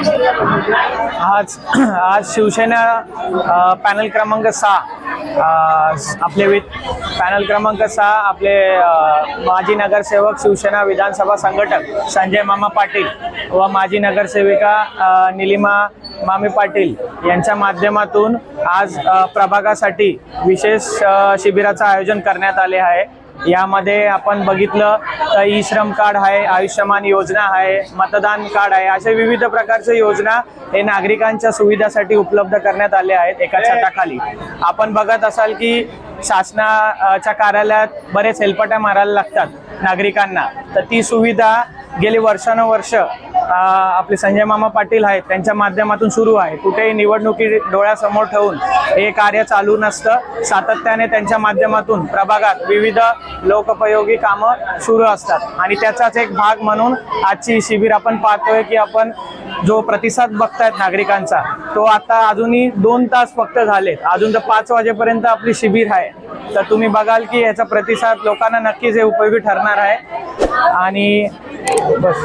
आज आज शिवसेना पॅनल क्रमांक सहा आपले वि पॅनल क्रमांक सहा आपले माजी नगरसेवक शिवसेना विधानसभा संघटक संजय मामा पाटील व माजी नगरसेविका निलिमा मामी पाटील यांच्या माध्यमातून आज प्रभागासाठी विशेष शिबिराचं आयोजन करण्यात आले आहे. यामध्ये आपण बघितलं तर ई श्रम कार्ड आहे आयुष्यमान योजना आहे मतदान कार्ड आहे अशा विविध प्रकारच्या योजना हे नागरिकांच्या सुविधासाठी उपलब्ध करण्यात आले आहेत एका छताखाली. आपण बघत असाल की शासनाच्या कार्यालयात बरेच हेलपाट्या मारायला लागतात नागरिकांना. तर ती सुविधा गेली वर्षानुवर्ष आपले संजय मामा पाटील आहेत त्यांच्या माध्यमातून सुरू आहे. कुठेही निवडणुकी डोळ्यासमोर ठेवून हे कार्य चालू नसतं. सातत्याने त्यांच्या माध्यमातून प्रभागात विविध लोकोपयोगी कामं सुरू असतात. आणि त्याचाच एक भाग म्हणून आजची शिबिर आपण पाहतोय की आपण जो प्रतिसाद बघतायत नागरिकांचा तो आता अजूनही दोन तास फक्त झालेत. अजून तर पाच वाजेपर्यंत आपली शिबिर आहे. तर तुम्ही बघाल की याचा प्रतिसाद लोकांना नक्कीच हे उपयोगी ठरणार आहे. आणि बस.